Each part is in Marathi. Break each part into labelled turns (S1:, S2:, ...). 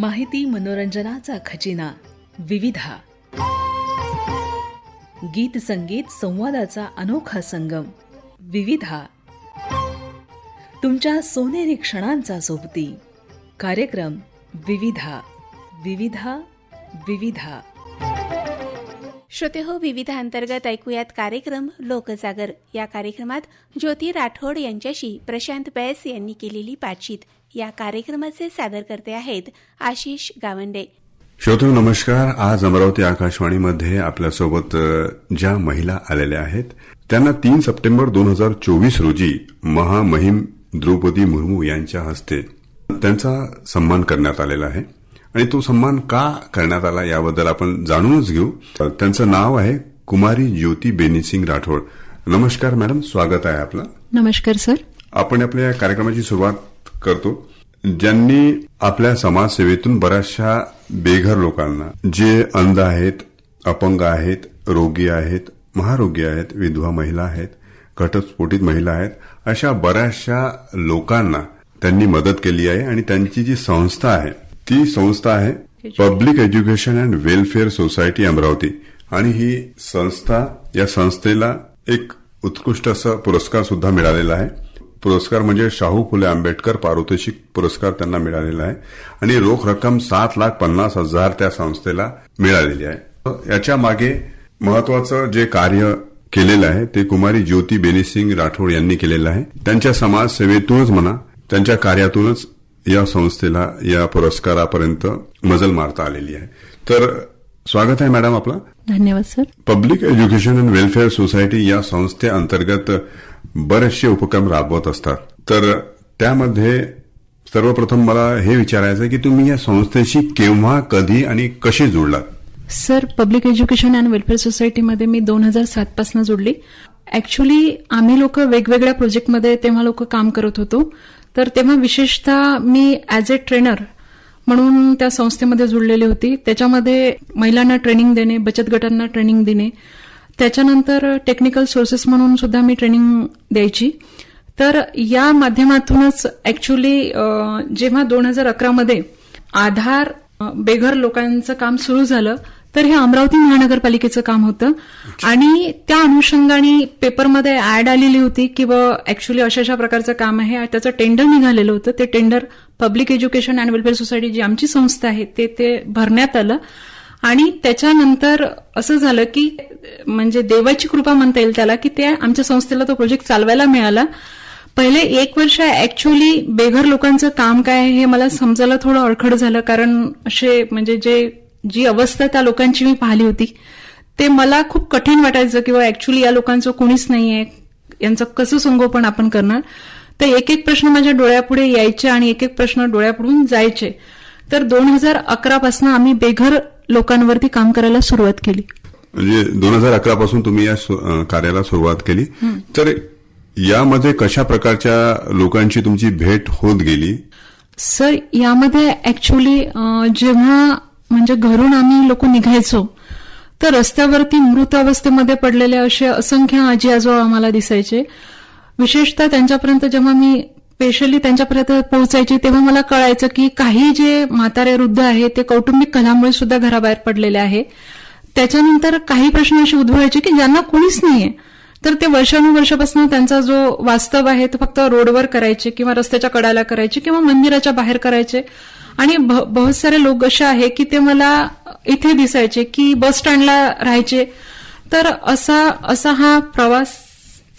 S1: माहिती मनोरंजनाचा खजिना विविधा. गीत संगीत संवादाचा अनोखा संगम विविधा. तुमच्या सोनेरी क्षणांचा सोबती कार्यक्रम विविधा. विविधा विविधा.
S2: श्रोते हो अंतर्गत ऐकूयात कार्यक्रम लोकजागर या कार्यक्रमात ज्योती राठोड यांच्याशी प्रशांत बैस यांनी केलेली बातचीत. या कार्यक्रमाचे सादरकर्ते आहेत आशिष गावंडे.
S3: श्रोतो नमस्कार. आज अमरावती आकाशवाणीमध्ये आपल्यासोबत ज्या महिला आलेल्या आहेत त्यांना तीन सप्टेंबर दोन हजार चोवीस रोजी महामहिम द्रौपदी मुर्मू यांच्या हस्ते त्यांचा सन्मान करण्यात आलेला आहे. आणि तो सन्मान का करण्यात आला याबद्दल आपण जाणूनच घेऊ. त्यांचं नाव आहे कुमारी ज्योती बेनीसिंग राठोड. नमस्कार मॅडम स्वागत आहे आपलं.
S4: नमस्कार सर.
S3: आपण आपल्या या कार्यक्रमाची सुरुवात करतो. ज्यांनी आपल्या समाजसेवेतून बऱ्याचशा बेघर लोकांना जे अंध आहेत अपंग आहेत रोगी आहेत महारोगी आहेत विधवा महिला आहेत घटस्फोटित महिला आहेत अशा बऱ्याचशा लोकांना त्यांनी मदत केली आहे आणि त्यांची जी संस्था आहे ती संस्था आहे public education and welfare society Amravati. आणि ही संस्था या संस्थेला एक उत्कृष्ट असा पुरस्कार सुद्धा मिळालेला आहे. पुरस्कार म्हणजे शाहू फुले आंबेडकर पारितोषिक पुरस्कार त्यांना मिळालेला आहे. आणि रोख रक्कम सात लाख पन्नास हजार त्या संस्थेला मिळालेली आहे. याच्या मागे महत्वाचं जे कार्य केलेलं आहे ते कुमारी ज्योती बेनीसिंग राठोड यांनी केलेलं आहे. त्यांच्या समाजसेवेतूनच म्हणा त्यांच्या कार्यातूनच या संस्थेला या पुरस्कारापर्यंत मजल मारता आलेली आहे. तर स्वागत आहे मॅडम आपलं.
S4: धन्यवाद sir.
S3: Public education and welfare society या संस्थेअंतर्गत बरेचसे उपक्रम राबवत असतात. तर त्यामध्ये सर्वप्रथम मला हे विचारायचं की तुम्ही या संस्थेशी केव्हा कधी आणि कसे जुळलात?
S4: Sir public education and welfare सोसायटीमध्ये मी दोन हजार सात पासून जोडली ऍक्च्युली आम्ही लोक वेगवेगळ्या प्रोजेक्टमध्ये तेव्हा लोक काम करत होतो. तर तेव्हा विशेषतः मी ऍज ए ट्रेनर म्हणून त्या संस्थेमध्ये जुळलेली होती. त्याच्यामध्ये महिलांना ट्रेनिंग देणे बचत गटांना ट्रेनिंग देणे त्याच्यानंतर टेक्निकल सोर्सेस म्हणून सुद्धा मी ट्रेनिंग द्यायची. तर या माध्यमातूनच ऍक्च्युली जेव्हा दोन हजार अकरामध्ये आधार बेघर लोकांचं काम सुरू झालं तर हे अमरावती महानगरपालिकेचं काम होतं. आणि त्या अनुषंगाने पेपरमध्ये ऍड आलेली होती की व ऍक्च्युली अशा अशा प्रकारचं काम आहे. त्याचं टेंडर निघालेलं होतं. ते tender public education and welfare society जी आमची संस्था आहे ते ते भरण्यात आलं. आणि त्याच्यानंतर असं झालं की म्हणजे देवाची कृपा म्हणता येईल त्याला की ते आमच्या संस्थेला तो प्रोजेक्ट चालवायला मिळाला. पहिले एक वर्ष ऍक्च्युली बेघर लोकांचं काम काय हे मला समजायला थोडं अडखड झालं कारण असे म्हणजे जे जी अवस्था त्या लोकांची मी पाहिली होती ते मला खूप कठीण वाटायचं किंवा ऍक्च्युली या लोकांचं कोणीच नाहीये यांचं कसं संगोपन आपण करणार? तर एक एक प्रश्न माझ्या डोळ्यापुढे यायचे आणि एक एक प्रश्न डोळ्यापुढून जायचे. तर दोन हजार अकरा पासून आम्ही बेघर लोकांवरती काम करायला सुरुवात केली.
S3: म्हणजे दोन हजार अकरा पासून तुम्ही या कार्याला सुरुवात केली. तर यामध्ये कशा प्रकारच्या लोकांची तुमची भेट होत गेली?
S4: सर यामध्ये ऍक्च्युली जेव्हा म्हणजे घरून आम्ही लोक निघायचो तर रस्त्यावरती मृत अवस्थेमध्ये पडलेले असे असंख्य आजी आजोबा आम्हाला दिसायचे. विशेषतः त्यांच्यापर्यंत जेव्हा मी स्पेशली त्यांच्यापर्यंत पोहोचायची तेव्हा मला कळायचं की काही जे म्हातारे वृद्ध आहेत ते कौटुंबिक कलामुळे सुद्धा घराबाहेर पडलेले आहे. त्याच्यानंतर काही प्रश्न असे उद्भवायचे की ज्यांना कोणीच नाहीये. तर ते वर्षानुवर्षापासून त्यांचा जो वास्तव आहे तो फक्त रोडवर करायचे किंवा रस्त्याच्या कडाला करायचे किंवा मंदिराच्या बाहेर करायचे. आणि बहुत सारे लोक असे आहे की ते मला इथे दिसायचे की बस स्टँडला राहायचे. तर असा असा हा प्रवास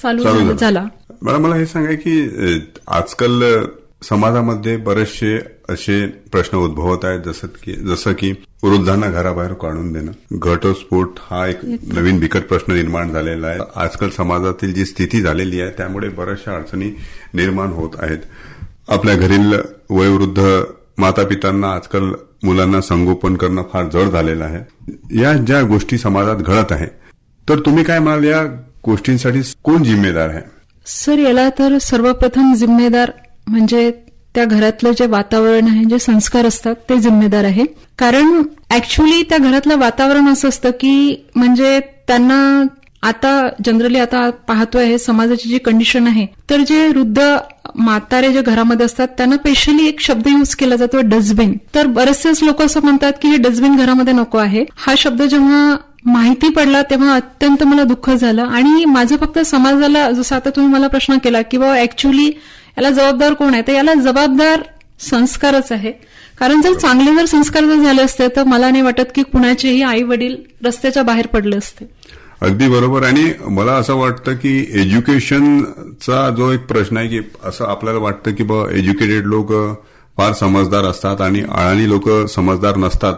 S4: चालू झाला-
S3: मॅडम मला हे सांगा की आजकाल समाजामध्ये बरेचसे असे प्रश्न उद्भवत आहेत जसं की जसं की वृद्धांना घराबाहेर काढून देणं. घटस्फोट हा एक नवीन बिकट प्रश्न निर्माण झालेला आहे. आजकाल समाजातील जी स्थिती झालेली आहे त्यामुळे बऱ्याचशा अडचणी निर्माण होत आहेत. आपल्या घरील वयोवृद्ध माता पितांना आजकाल मुलांना संगोपन करणं फार जड झालेलं आहे. या ज्या गोष्टी समाजात घडत आहे तर तुम्ही काय म्हणाल या गोष्टींसाठी कोण जिम्मेदार आहे?
S4: सर याला तर सर्वप्रथम जिम्मेदार म्हणजे त्या घरातलं जे वातावरण आहे जे संस्कार असतात ते जिम्मेदार आहे. कारण ऍक्च्युली त्या घरातलं वातावरण असं असतं की म्हणजे त्यांना आता जनरली आता पाहतोय हे समाजाची जी कंडिशन आहे तर जे वृद्ध म्हातारे जे घरामध्ये असतात त्यांना स्पेशली एक शब्द यूज केला जातो डस्टबिन तर बरेचसेच लोक असं म्हणतात की हे डस्टबिन घरामध्ये नको आहे. हा शब्द जेव्हा माहिती पडला तेव्हा अत्यंत मला दुःख झालं. आणि माझं फक्त समाजाला जसं आता तुम्ही मला प्रश्न केला की बाबा ऍक्च्युली याला जबाबदार कोण आहे? तर याला जबाबदार संस्कारच आहे. कारण जर चांगले जर संस्कार जर झाले असते तर मला नाही वाटत की कुणाचेही आई वडील रस्त्याच्या बाहेर पडले असते.
S3: अगदी बरोबर. आणि मला असं वाटतं की एज्युकेशनचा जो एक प्रश्न आहे की असं आपल्याला वाटतं की बा एज्युकेटेड लोक फार समजदार असतात आणि अळाणी लोक समजदार नसतात.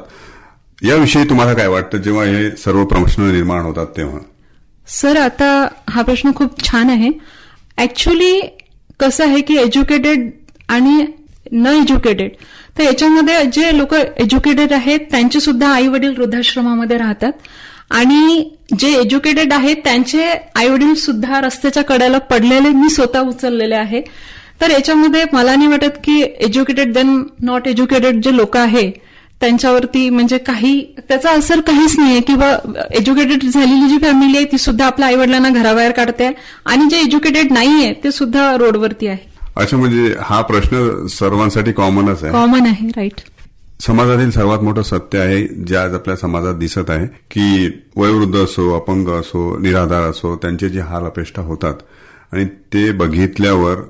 S3: याविषयी तुम्हाला काय वाटतं? जेव्हा हे सर्व प्रश्न निर्माण होतात तेव्हा.
S4: सर आता हा प्रश्न खूप छान आहे. ऍक्च्युली कसं आहे की एज्युकेटेड आणि न एज्युकेटेड तर याच्यामध्ये जे लोक एज्युकेटेड आहेत त्यांचे सुद्धा आई वडील वृद्धाश्रमामध्ये राहतात. आणि जे एज्युकेटेड आहेत त्यांचे आई वडील सुद्धा रस्त्याच्या कड्याला पडलेले मी स्वतः उचललेले आहे. तर याच्यामध्ये मला नाही वाटत की एज्युकेटेड देन नॉट एज्युकेटेड जे लोक आहे त्यांच्यावरती म्हणजे काही त्याचा असर काहीच नाहीये. किंवा एज्युकेटेड झालेली जी फॅमिली आहे ती सुद्धा आपल्या आई वडिलांना घराबाहेर काढते आणि जे एज्युकेटेड नाहीये ते सुद्धा रोडवरती आहे.
S3: अच्छा म्हणजे हा प्रश्न सर्वांसाठी कॉमनच आहे.
S4: कॉमन आहे राईट
S3: समाजातील सर्वात मोठं सत्य आहे जे आज आपल्या समाजात दिसत आहे की वयोवृद्ध असो अपंग असो निराधार असो त्यांचे जे हाल अपेष्टा होतात. आणि ते बघितल्यावर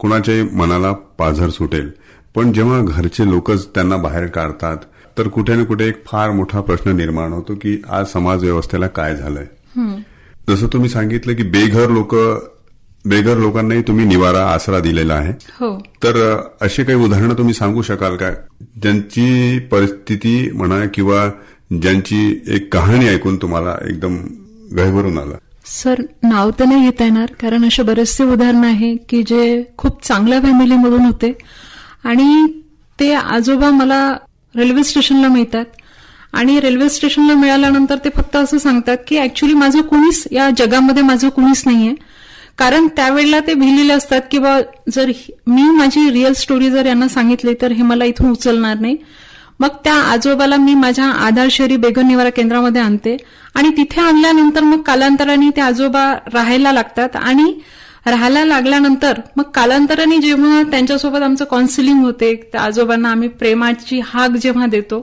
S3: कुणाच्याही मनाला पाझर सुटेल. पण जेव्हा घरचे लोकच त्यांना बाहेर काढतात तर कुठे ना कुठे एक फार मोठा प्रश्न निर्माण होतो की आज समाज व्यवस्थेला काय झालंय. जसं तुम्ही सांगितलं की बेघर लोक बेघर लोकांनाही तुम्ही निवारा आसरा दिलेला आहे.
S4: हो.
S3: तर अशी काही उदाहरणं तुम्ही सांगू शकाल का? ज्यांची परिस्थिती म्हणा किंवा ज्यांची एक कहाणी ऐकून तुम्हाला एकदम गहिवरून आलं?
S4: सर नाव तर नाही घेता येणार कारण असे बरेचसे उदाहरण आहे की जे खूप चांगल्या फॅमिलीमधून होते. आणि ते आजोबा मला रेल्वे स्टेशनला मिळतात. आणि रेल्वे स्टेशनला मिळाल्यानंतर ते फक्त असं सांगतात की ऍक्च्युली माझं कुणीच या जगामध्ये माझं कुणीच नाहीये. कारण त्यावेळेला ते भिलेले असतात की बा जर मी माझी रिअल स्टोरी जर यांना सांगितली तर हे मला इथून उचलणार नाही. मग त्या आजोबाला मी माझ्या आधार शहरी बेघर निवारा केंद्रामध्ये आणते. आणि तिथे आणल्यानंतर मग कालांतराने ते आजोबा राहायला लागतात. आणि राहायला लागल्यानंतर मग कालांतराने जेव्हा त्यांच्यासोबत आमचं काउन्सिलिंग होते त्या आजोबांना आम्ही प्रेमाची हाक जेव्हा देतो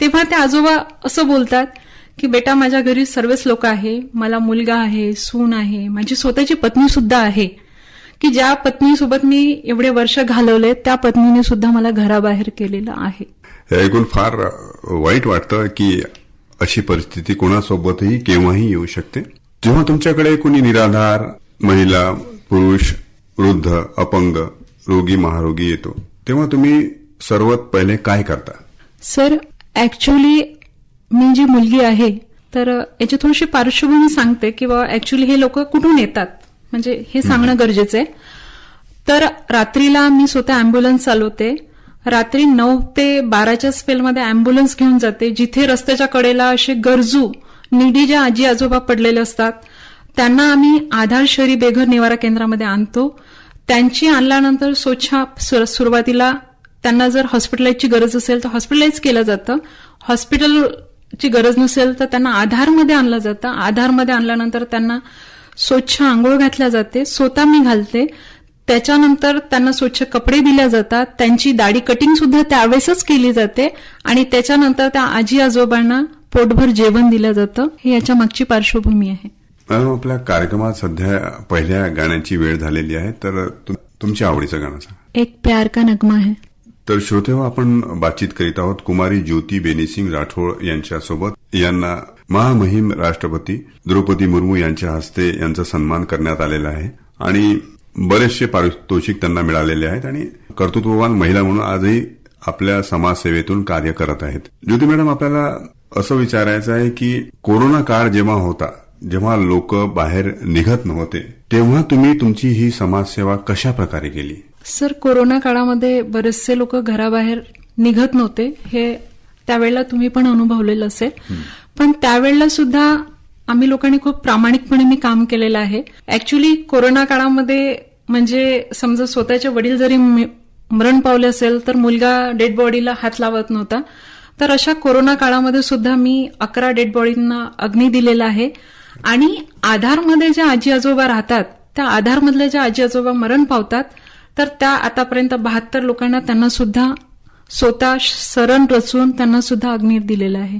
S4: तेव्हा ते आजोबा असं बोलतात की बेटा माझ्या घरी सर्वच लोक आहे मला मुलगा आहे सून आहे माझी स्वतःची पत्नी सुद्धा आहे की ज्या पत्नीसोबत मी एवढे वर्ष घालवले त्या पत्नीने सुद्धा मला घराबाहेर केलेलं आहे.
S3: हे ऐकून फार वाईट वाटतं की अशी परिस्थिती कोणासोबतही केव्हाही येऊ शकते. जेव्हा तुमच्याकडे कोणी निराधार महिला पुरुष वृद्ध अपंग रोगी महारोगी येतो. तेव्हा तुम्ही सर्वात पहिले काय करता?
S4: सर ऍक्च्युली मी जी मुलगी आहे तर याची थोडीशी पार्श्वभूमी सांगते की बाबा ऍक्च्युली हे लोक कुठून येतात? म्हणजे हे सांगणं गरजेचं आहे तर रात्रीला मी स्वतः अँब्युलन्स चालवते. रात्री नऊ ते बाराच्या स्पेलमध्ये अँब्युलन्स घेऊन जाते. जिथे रस्त्याच्या कडेला असे गरजू निडी ज्या आजी आजोबा पडलेले असतात त्यांना आम्ही आधार शहरी बेघर निवारा केंद्रामध्ये आणतो. त्यांची आणल्यानंतर स्वच्छ सुरुवातीला त्यांना जर हॉस्पिटलाइजची गरज असेल तर हॉस्पिटलाइज केलं जातं. हॉस्पिटलची गरज नसेल तर त्यांना आधारमध्ये आणलं जातं. आधारमध्ये आणल्यानंतर त्यांना स्वच्छ आंघोळ घातल्या जाते. स्वतः मी घालते. त्याच्यानंतर त्यांना स्वच्छ कपडे दिले जातात. त्यांची दाढी कटिंग सुद्धा त्यावेळेसच केली जाते. आणि त्याच्यानंतर त्या आजी आजोबांना पोटभर जेवण दिलं जातं. हे याच्या मागची पार्श्वभूमी आहे.
S3: आपल्या कार्यक्रमात सध्या पहिल्या गाण्याची वेळ झालेली आहे तर तुमच्या आवडीचं गाणं सांगा.
S4: एक प्यार का नगमा है.
S3: तर श्रोतेहो आपण बातचीत करीत आहोत कुमारी ज्योती बेनीसिंग राठोड यांच्यासोबत. यांना महामहिम राष्ट्रपती द्रौपदी मुर्मू यांच्या हस्ते यांचा सन्मान करण्यात आलेला आहे. आणि बरेचसे पारितोषिक त्यांना मिळालेले आहेत. आणि कर्तृत्ववान महिला म्हणून आजही आपल्या समाजसेवेतून कार्य करत आहेत. ज्योती मॅडम आपल्याला असं विचारायचं आहे की कोरोना काळ जेव्हा होता जेव्हा लोक बाहेर निघत नव्हते तेव्हा तुम्ही तुमची ही समाजसेवा कशा प्रकारे केली?
S4: सर कोरोना काळामध्ये बरेचसे लोक घराबाहेर निघत नव्हते. हे त्यावेळेला तुम्ही पण अनुभवलेलं असेल. पण त्यावेळेला सुद्धा आम्ही लोकांनी खूप प्रामाणिकपणे मी काम केलेलं आहे. ऍक्च्युली कोरोना काळामध्ये म्हणजे समजा स्वतःचे वडील जरी मरण पावले असेल तर मुलगा डेड बॉडीला हात लावत नव्हता. तर अशा कोरोना काळामध्ये सुद्धा मी अकरा डेड बॉडींना अग्नी दिलेला आहे. आणि आधारमध्ये ज्या आजी आजोबा राहतात त्या आधारमधल्या ज्या आजी आजोबा मरण पावतात तर त्या आतापर्यंत बहात्तर लोकांना त्यांना सुद्धा स्वतः सरण रचून त्यांना सुद्धा अग्नीर दिलेला आहे.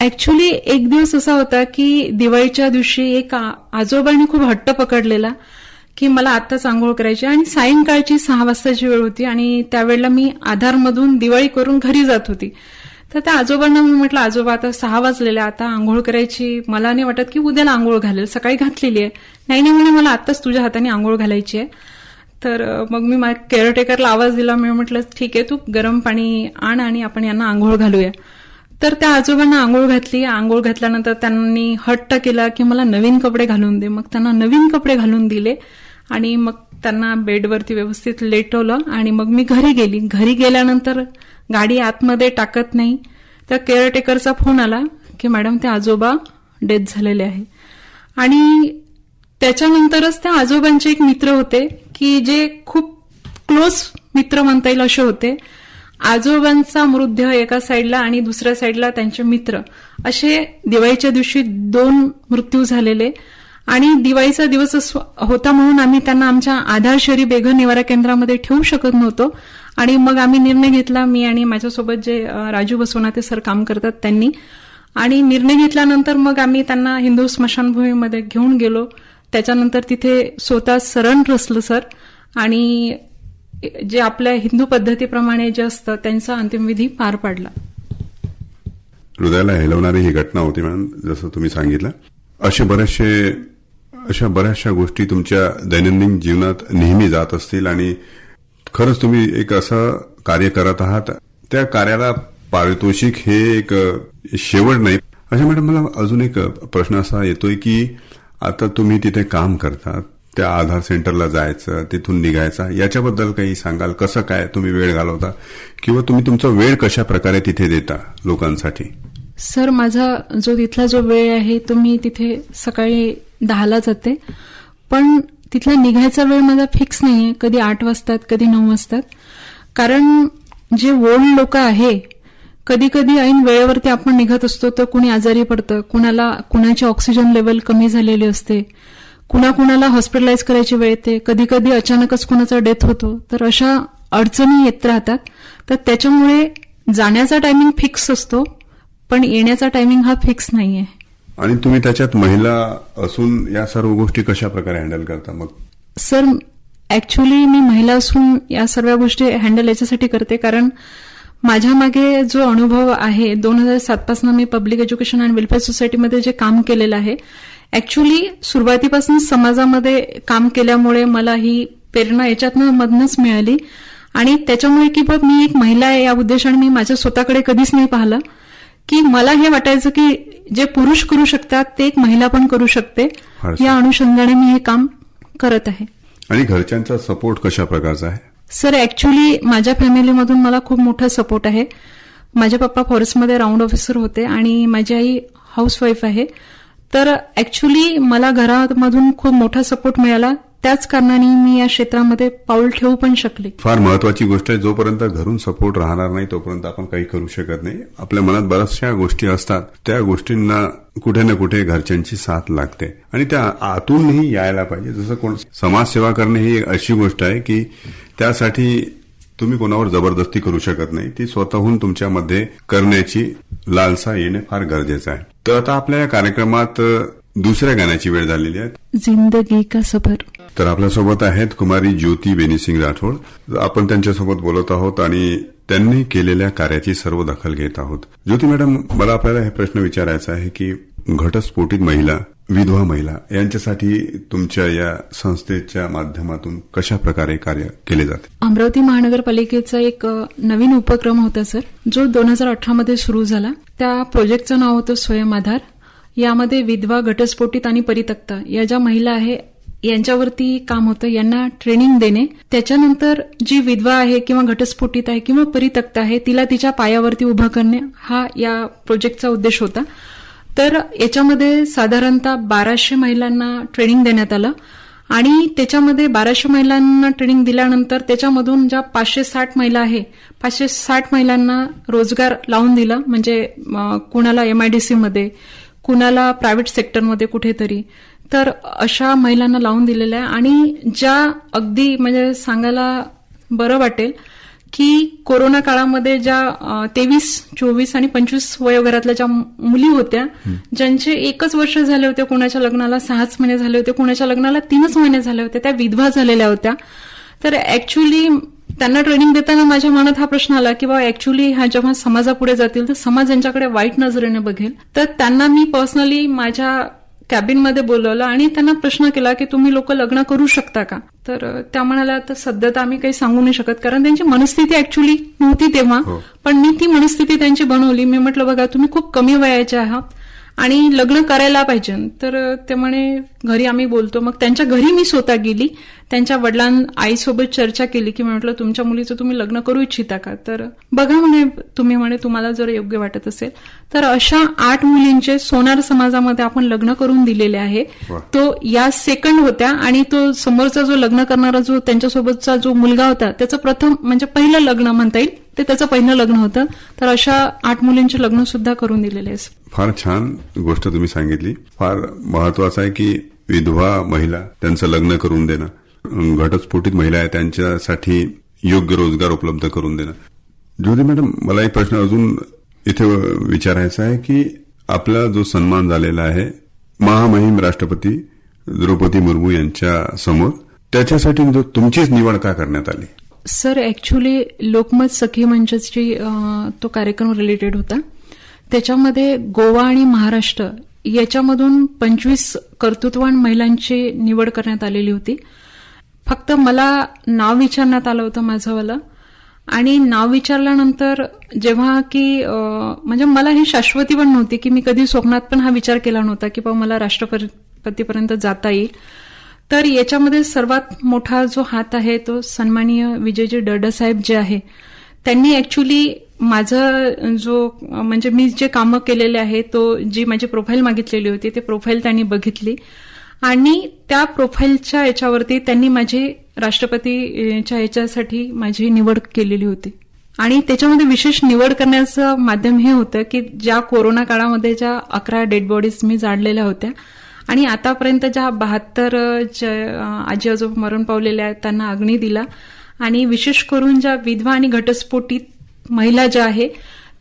S4: ऍक्च्युली एक दिवस असा होता की दिवाळीच्या दिवशी एक आजोबांनी खूप हट्ट पकडलेला की मला आत्ताच आंघोळ करायची आणि सायंकाळची सहा वाजताची वेळ होती आणि त्यावेळेला मी आधारमधून दिवाळी करून घरी जात होती. तर त्या आजोबांना मी म्हटलं आजोबा आता सहा वाजलेले आता आंघोळ करायची. मला नाही वाटत की उद्याला आंघोळ घालेल. सकाळी घातलेली आहे. नाही नाही म्हणे मला आत्ताच तुझ्या हाताने आंघोळ घालायची आहे. तर मग मी माझ्या केअरटेकरला आवाज दिला. मी म्हटलं ठीक आहे तू गरम पाणी आण आणि आपण यांना आंघोळ घालूया. तर त्या आजोबांना आंघोळ घातली. आंघोळ घातल्यानंतर त्यांनी हट्ट केला की मला नवीन कपडे घालून दे. मग त्यांना नवीन कपडे घालून दिले आणि मग त्यांना बेडवरती व्यवस्थित लेटवलं आणि मग मी घरी गेली. घरी गेल्यानंतर गाडी आतमध्ये टाकत नाही. तर केअरटेकरचा फोन आला की मॅडम ते आजोबा डेथ झालेले आहे. आणि त्याच्यानंतरच त्या आजोबांचे एक मित्र होते की जे खूप क्लोज मित्र म्हणता येईल असे होते. आजोबांचा मृतदेह एका साईडला आणि दुसऱ्या साईडला त्यांचे मित्र. असे दिवाळीच्या दिवशी दोन मृत्यू झालेले. आणि दिवाळीचा दिवस होता म्हणून आम्ही त्यांना आमच्या आधार शहरी बेघर निवारा केंद्रामध्ये ठेवू शकत नव्हतो. आणि मग आम्ही निर्णय घेतला मी आणि माझ्यासोबत जे राजू बसवनाते सर काम करतात त्यांनी. आणि निर्णय घेतल्यानंतर मग आम्ही त्यांना हिंदू स्मशानभूमीमध्ये घेऊन गेलो. त्याच्यानंतर तिथे स्वतः सरण रचलं सर. आणि जे आपल्या हिंदू पद्धतीप्रमाणे जे असतं त्यांचा अंतिमविधी पार पाडला.
S3: हृदयाला हेलवणारी ही घटना होती मॅम जसं तुम्ही सांगितलं. असे बरेचसे अशा बऱ्याचशा गोष्टी तुमच्या दैनंदिन जीवनात नेहमी जात असतील आणि खरंच तुम्ही एक असं कार्य करत आहात. त्या कार्याला पारितोषिक हे एक शेवट नाही. अच्छा मॅडम मला अजून एक प्रश्न असा येतोय की आता तुम्ही तिथे काम करता त्या आधार सेंटरला जायचं तिथून निघायचा याच्याबद्दल काही सांगाल? कसं काय तुम्ही वेळ घालवता? किंवा तुम्ही तुमचा वेळ कशा प्रकारे तिथे देता लोकांसाठी?
S4: सर माझा जो तिथला जो वेळ आहे तो मी तिथे सकाळी दहाला जाते. पण तिथला निघायचा वेळ माझा फिक्स नाहीये. कधी आठ वाजतात कधी नऊ वाजतात. कारण जे ओल्ड लोक आहे कधी कधी ऐन वेळेवरती आपण निघत असतो तर कुणी आजारी पडतं कुणाला कुणाची ऑक्सिजन लेवल कमी झालेली असते कुणाकुणाला हॉस्पिटलाइज करायची वेळ येते कधी कधी अचानकच कुणाचा डेथ होतो तर अशा अडचणी येत राहतात. तर त्याच्यामुळे जाण्याचा टायमिंग फिक्स असतो पण येण्याचा टायमिंग हा फिक्स नाही आहे
S3: आणि तुम्ही त्याच्यात महिला असून या सर्व गोष्टी कशा प्रकारे हँडल करता? मग
S4: सर ऍक्च्युली मी महिला असून या सर्व गोष्टी हँडल याच्यासाठी करते कारण माझ्या मागे जो अनुभव आहे दोन हजार सात पासून मी पब्लिक एज्युकेशन अँड वेलफेअर सोसायटीमध्ये जे काम केलेलं आहे ऍक्च्युली सुरुवातीपासून समाजामध्ये काम केल्यामुळे मला ही प्रेरणा याच्यातनं मधनच मिळाली. आणि त्याच्यामुळे की बघ मी एक महिला आहे या उद्देशाने मी माझ्या स्वतःकडे कधीच नाही पाहिलं की मला हे वाटायचं की जे पुरुष करू शकतात ते एक महिला पण करू शकते. या अनुषंगाने मी हे काम करत आहे.
S3: आणि घरच्यांचा सपोर्ट कशा प्रकारचा आहे?
S4: सर ऍक्च्युली माझ्या फॅमिलीमधून मला खूप मोठा सपोर्ट आहे. माझे पप्पा फॉरेस्टमध्ये राऊंड ऑफिसर होते आणि माझी आई हाऊसवाईफ आहे. तर ऍक्च्युली मला घरामधून खूप मोठा सपोर्ट मिळाला. त्याच कारणाने मी या क्षेत्रामध्ये पाऊल ठेवू पण शकले.
S3: फार महत्वाची गोष्ट आहे. जोपर्यंत घरून सपोर्ट राहणार नाही तोपर्यंत आपण काही करू शकत नाही. आपल्या मनात बऱ्याचशा गोष्टी असतात. त्या गोष्टींना कुठे ना कुठे घरच्यांची साथ लागते. आणि त्या आतूनही यायला पाहिजे. जसं कोण समाजसेवा करणे ही एक अशी गोष्ट आहे की त्यासाठी तुम्ही कोणावर जबरदस्ती करू शकत नाही. ती स्वतःहून तुमच्यामध्ये करण्याची लालसा येणे फार गरजेचं आहे. तर आता आपल्या या कार्यक्रमात दुसऱ्या गाण्याची वेळ झालेली आहे.
S4: जिंदगी का सफर?
S3: तर आपल्यासोबत आहेत कुमारी ज्योती बेनीसिंग राठोड. आपण त्यांच्यासोबत बोलत आहोत आणि त्यांनी केलेल्या कार्याची सर्व दखल घेत आहोत. ज्योती मॅडम मला आपल्याला हे प्रश्न विचारायचा आहे की घटस्फोटित महिला विधवा महिला यांच्यासाठी तुमच्या या संस्थेच्या माध्यमातून कशा प्रकारे कार्य केले जाते?
S4: अमरावती महानगरपालिकेचा एक नवीन उपक्रम होता सर जो दोन हजार अठरा मध्ये सुरू झाला. त्या प्रोजेक्टचं नाव होतं स्वयं आधार. यामध्ये विधवा घटस्फोटित आणि परितक्ता या ज्या महिला आहे यांच्यावरती काम होतं यांना ट्रेनिंग देणे. त्याच्यानंतर जी विधवा आहे किंवा घटस्फोटित आहे किंवा परितक्त आहे तिला तिच्या पायावरती उभं करणे हा या प्रोजेक्टचा उद्देश होता. तर याच्यामध्ये साधारणतः बाराशे महिलांना ट्रेनिंग देण्यात आलं आणि त्याच्यामध्ये बाराशे महिलांना ट्रेनिंग दिल्यानंतर त्याच्यामधून ज्या पाचशे साठ महिला आहे पाचशे साठ महिलांना रोजगार लावून दिला म्हणजे कुणाला एमआयडीसीमध्ये कुणाला प्रायव्हेट सेक्टरमध्ये कुठेतरी. तर अशा महिलांना लावून दिलेल्या आहे. आणि ज्या अगदी म्हणजे सांगायला बरं वाटेल की कोरोना काळामध्ये ज्या तेवीस चोवीस आणि पंचवीस वयोगरातल्या ज्या मुली होत्या ज्यांचे एकच वर्ष झाले होते कोणाच्या लग्नाला सहाच महिने झाले होते कोणाच्या लग्नाला तीनच महिने झाले होते त्या विधवा झालेल्या होत्या. तर ऍक्च्युली त्यांना ट्रेनिंग देताना माझ्या मनात हा प्रश्न आला की बाबा ऍक्च्युली ह्या जेव्हा समाजापुढे जातील तर समाज यांच्याकडे वाईट नजरेने बघेल तर त्यांना मी पर्सनली माझ्या कॅबिनमध्ये बोलवलं आणि त्यांना प्रश्न केला की तुम्ही लोक लग्न करू शकता का? तर त्या म्हणाल्या तर सध्या तर आम्ही काही सांगू नाही शकत. कारण त्यांची मनस्थिती ऍक्च्युली नव्हती तेव्हा. पण मी ती मनस्थिती त्यांची बनवली. मी म्हटलं बघा तुम्ही खूप कमी वयाचे आहात. आणि लग्न करायला पाहिजे. तर ते म्हणे घरी आम्ही बोलतो. मग त्यांच्या घरी मी स्वतः गेली. त्यांच्या वडिलां आईसोबत चर्चा केली की म्हटलं तुमच्या मुलीचं तुम्ही लग्न करू इच्छिता का? तर बघा म्हणे तुम्ही म्हणे तुम्हाला जर योग्य वाटत असेल. तर अशा आठ मुलींचे सोनार समाजामध्ये आपण लग्न करून दिलेले आहे. तो या सेकंड होत्या आणि तो समोरचा जो लग्न करणारा जो त्यांच्यासोबतचा जो मुलगा होता त्याचं प्रथम म्हणजे पहिलं लग्न म्हणता येईल ते त्याचं पहिलं लग्न होतं. तर अशा आठ मुलींचे लग्न सुद्धा करून दिलेले
S3: फार छान गोष्ट तुम्ही सांगितली. फार महत्वाचं आहे की विधवा महिला त्यांचं लग्न करून देणं. घटस्फोटित महिला आहे त्यांच्यासाठी योग्य रोजगार उपलब्ध करून देणं. ज्योती मॅडम मला एक प्रश्न अजून इथे विचारायचा आहे की आपला जो सन्मान झालेला आहे महामहिम राष्ट्रपती द्रौपदी मुर्मू यांच्या समोर त्याच्यासाठी तुमचीच निवड का करण्यात आली?
S4: सर ऍक्च्युली लोकमत सखी मंचची तो कार्यक्रम रिलेटेड होता. त्याच्यामध्ये गोवा आणि महाराष्ट्र याच्यामधून पंचवीस कर्तृत्ववान महिलांची निवड करण्यात आलेली होती. फक्त मला नाव विचारण्यात आलं होतं माझंवालं आणि नाव विचारल्यानंतर जेव्हा की म्हणजे मला ही शाश्वती पण नव्हती की मी कधी स्वप्नात पण हा विचार केला नव्हता की बा मला राष्ट्रपतीपर्यंत जाता येईल. तर याच्यामध्ये सर्वात मोठा जो हात आहे तो सन्माननीय विजयजी डडा जे आहे त्यांनी ऍक्च्युली माझं जो म्हणजे मी जे कामं केलेले आहे तो जी माझी प्रोफाईल मागितलेली होती ते प्रोफाईल त्यांनी बघितली. आणि त्या प्रोफाईलच्या याच्यावरती त्यांनी माझी राष्ट्रपतीच्या याच्यासाठी माझी निवड केलेली होती. आणि त्याच्यामध्ये विशेष निवड करण्याचं माध्यम हे होतं की ज्या कोरोना काळामध्ये ज्या अकरा डेड बॉडीज मी जाडलेल्या होत्या आणि आतापर्यंत ज्या बहात्तर आजी आजोबा मरण पावलेल्या आहेत त्यांना अग्नी दिला. आणि विशेष करून ज्या विधवा आणि घटस्फोटीत महिला ज्या आहे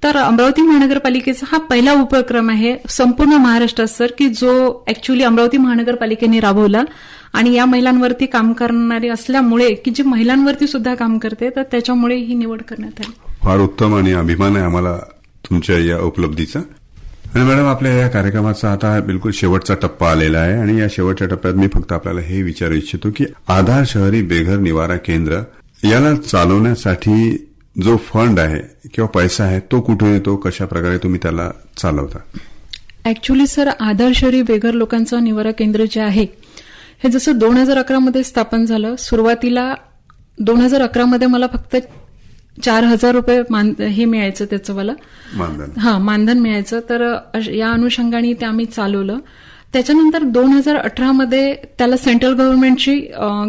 S4: तर अमरावती महानगरपालिकेचा हा पहिला उपक्रम आहे संपूर्ण महाराष्ट्रात सर की जो ऍक्च्युली अमरावती महानगरपालिकेने राबवला. आणि या महिलांवरती काम करणारे असल्यामुळे की जी महिलांवरती सुद्धा काम करते तर त्याच्यामुळे ही निवड करण्यात आली.
S3: फार उत्तम आणि अभिमान आहे आम्हाला तुमच्या या उपलब्धीचा. आणि मॅडम आपल्या या कार्यक्रमाचा आता बिलकुल शेवटचा टप्पा आलेला आहे आणि या शेवटच्या टप्प्यात मी फक्त आपल्याला हे विचारू इच्छितो की आधार शहरी बेघर निवारा केंद्र याला चालवण्यासाठी जो फंड आहे किंवा पैसा आहे तो कुठून येतो कशा प्रकारे तुम्ही त्याला चालवता?
S4: ऍक्च्युली सर आधार शहरी बेघर लोकांचं निवारा केंद्र जे आहे हे जसं दोन हजार अकरामध्ये स्थापन झालं सुरुवातीला दोन हजार अकरामध्ये मला फक्त चार हजार रुपये मान हे मिळायचं त्याचं मला
S3: मानधन.
S4: हा मानधन मिळायचं. तर या अनुषंगाने ते आम्ही चालवलं. त्याच्यानंतर दोन हजार अठरामध्ये त्याला सेंट्रल गव्हर्नमेंटची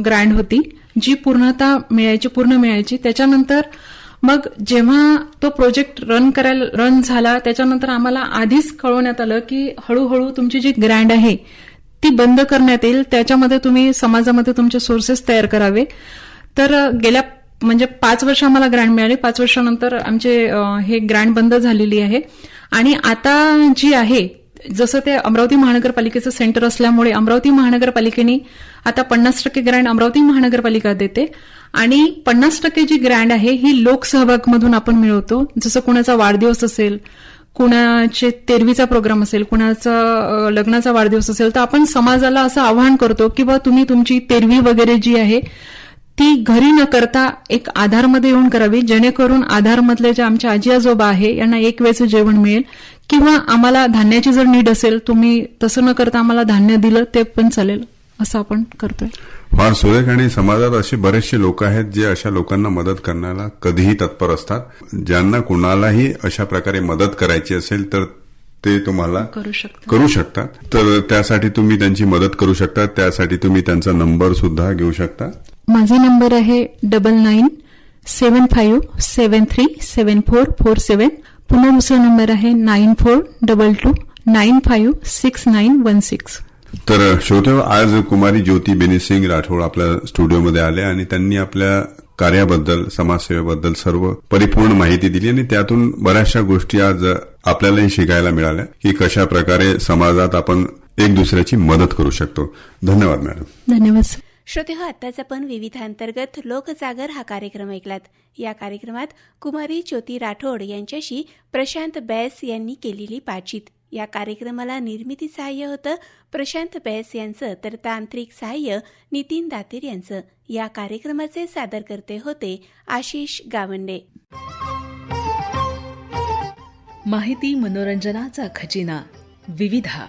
S4: ग्रँड होती जी पूर्णतः मिळायची पूर्ण मिळायची. त्याच्यानंतर मग जेव्हा तो प्रोजेक्ट रन करायला रन झाला त्याच्यानंतर आम्हाला आधीच कळवण्यात आलं की हळूहळू तुमची जी ग्रँड आहे ती बंद करण्यात येईल. त्याच्यामध्ये तुम्ही समाजामध्ये तुमचे सोर्सेस तयार करावे. तर गेल्या म्हणजे पाच वर्ष आम्हाला ग्रँड मिळाली. पाच वर्षानंतर आमचे हे ग्रँड बंद झालेली आहे. आणि आता जी आहे जसं ते अमरावती महानगरपालिकेचं सेंटर असल्यामुळे अमरावती महानगरपालिकेने आता पन्नास टक्के ग्रँड अमरावती महानगरपालिका देते. आणि पन्नास टक्के जी ग्रँड आहे ही लोकसहभागमधून आपण मिळवतो. जसं कुणाचा वाढदिवस असेल कुणाचे तेरवीचा प्रोग्राम असेल कुणाचा लग्नाचा वाढदिवस असेल तर आपण समाजाला असं आवाहन करतो की बा तुम्ही तुमची तेरवी वगैरे जी आहे ती घरी न करता एक आधारमध्ये येऊन करावी जेणेकरून आधारमधले जे आमचे आजी आजोबा आहे यांना एक वेळचं जेवण मिळेल. किंवा आम्हाला धान्याची जर नीड असेल तुम्ही तसं न करता आम्हाला धान्य दिलं ते पण चालेल असं आपण करतोय.
S3: फार सुरेख आणि समाजात असे बरेचसे लोक आहेत जे अशा लोकांना मदत करण्याला कधीही तत्पर असतात. ज्यांना कुणालाही अशा प्रकारे मदत करायची असेल तर ते तुम्हाला
S4: करू शकतो
S3: करू शकतात. तर त्यासाठी तुम्ही त्यांची मदत करू शकता त्यासाठी तुम्ही त्यांचा नंबर सुद्धा घेऊ शकता.
S4: माझा नंबर आहे double nine seven five seven three seven four four seven. पुन्हा दुसरा नंबर आहे nine four double two nine five six nine one six.
S3: तर श्रोते आज कुमारी ज्योती बेनीसिंग राठोड आपल्या स्टुडिओमध्ये आले आणि त्यांनी आपल्या कार्याबद्दल समाजसेवेबद्दल सर्व परिपूर्ण माहिती दिली आणि त्यातून बऱ्याचशा गोष्टी आज आपल्यालाही शिकायला मिळाल्या की कशा प्रकारे समाजात आपण एक दुसऱ्याची मदत करू शकतो. धन्यवाद मॅडम.
S4: धन्यवाद
S2: श्रोते हो आत्ताच आपण विविधांतर्गत लोकजागर हा कार्यक्रम ऐकलात. या कार्यक्रमात कुमारी ज्योती राठोड यांच्याशी प्रशांत बैस यांनी केलेली बातचीत. या कार्यक्रमाला निर्मिती सहाय्य होतं प्रशांत बैस यांचं तर तांत्रिक सहाय्य नितीन दातीर यांचं. या कार्यक्रमाचे सादरकर्ते होते आशिष गावंडे.
S1: माहिती मनोरंजनाचा खजिना. विविधा.